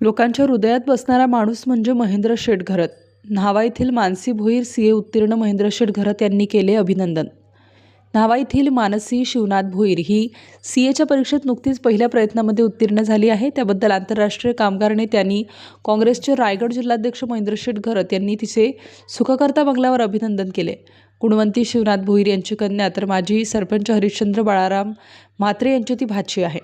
लोकांच्या हृदयात बसणारा माणूस म्हणजे महेंद्र शेठ घरत न्हावा येथील मानसी भोईर सी ए उत्तीर्ण महेंद्र शेठ घरत यांनी केले अभिनंदन. न्हावा येथील मानसी शिवनाथ भोईर ही सी एच्या परीक्षेत नुकतीच पहिल्या प्रयत्नामध्ये उत्तीर्ण झाली आहे. त्याबद्दल आंतरराष्ट्रीय कामगार नेत्यांनी काँग्रेसचे रायगड जिल्हाध्यक्ष महेंद्र शेठ घरत यांनी तिचे सुखकर्ता बंगल्यावर अभिनंदन केले. गुणवंती शिवनाथ भोईर यांची कन्या तर माजी सरपंच हरिश्चंद्र बाळाराम म्हात्रे यांची ती भाची आहे.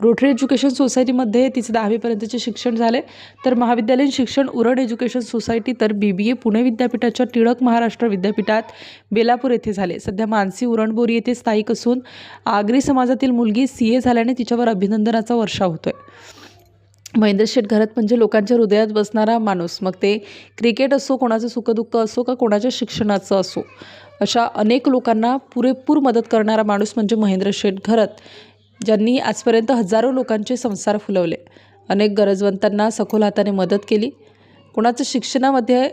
रोटरी एज्युकेशन सोसायटीमध्ये तिचे दहावीपर्यंतचे शिक्षण झाले. तर महाविद्यालयीन शिक्षण उरण एज्युकेशन सोसायटी तर बी बी ए पुणे विद्यापीठाच्या टिळक महाराष्ट्र विद्यापीठात बेलापूर येथे झाले. सध्या मानसी उरणबोरी येथे स्थायिक असून आगरी समाजातील मुलगी सी ए झाल्याने तिच्यावर अभिनंदनाचा वर्षाव होतोय. महेंद्र शेठ घरात म्हणजे लोकांच्या हृदयात बसणारा माणूस. मग ते क्रिकेट असो कोणाचं सुखदुःख असो का कोणाच्या शिक्षणाचं असो अशा अनेक लोकांना पुरेपूर मदत करणारा माणूस म्हणजे महेंद्र शेठ घरत ज्यांनी आजपर्यंत हजारो लोकांचे संसार फुलवले. अनेक गरजवंतांना सखोल हाताने मदत केली. कोणाचं शिक्षणामध्ये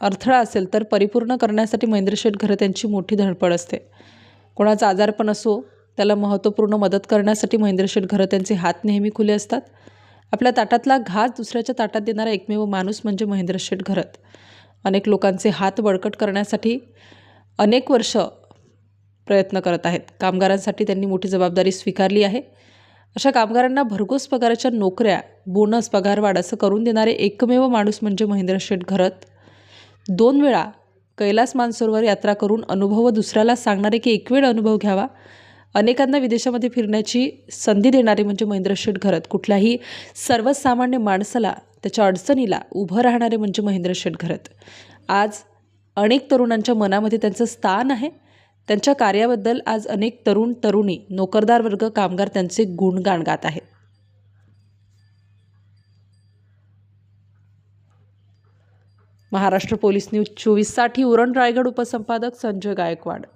अडथळा असेल तर परिपूर्ण करण्यासाठी महेंद्र शेठ घरत यांची मोठी धडपड असते. कोणाचा आजारपण असो त्याला महत्त्वपूर्ण मदत करण्यासाठी महेंद्र शेठ घरत यांचे हात नेहमी खुले असतात. आपल्या ताटातला घास दुसऱ्याच्या ताटात देणारा एकमेव माणूस म्हणजे महेंद्र शेठ घरत. अनेक लोकांचे हात बळकट करण्यासाठी अनेक वर्ष प्रयत्न करत आहेत. कामगारांसाठी त्यांनी मोठी जबाबदारी स्वीकारली आहे. अशा कामगारांना भरघोस पगाराच्या नोकऱ्या बोनस पगारवाढ असं करून देणारे एकमेव माणूस म्हणजे महेंद्र शेठ घरत. दोन वेळा कैलास मानसरोवर यात्रा करून अनुभव व दुसऱ्याला सांगणारे की एक वेळ अनुभव घ्यावा. अनेकांना विदेशामध्ये फिरण्याची संधी देणारे म्हणजे महेंद्र शेठ घरत. कुठल्याही सर्वसामान्य माणसाला त्याच्या अडचणीला उभं राहणारे म्हणजे महेंद्र शेठ घरत. आज अनेक तरुणांच्या मनामध्ये त्यांचं स्थान आहे. त्यांच्या कार्याबद्दल आज अनेक तरुण तरुणी नोकरदार वर्ग कामगार त्यांचे गुणगाण गात आहेत. महाराष्ट्र पोलीस न्यूज चोवीससाठी उरण रायगड उपसंपादक संजय गायकवाड.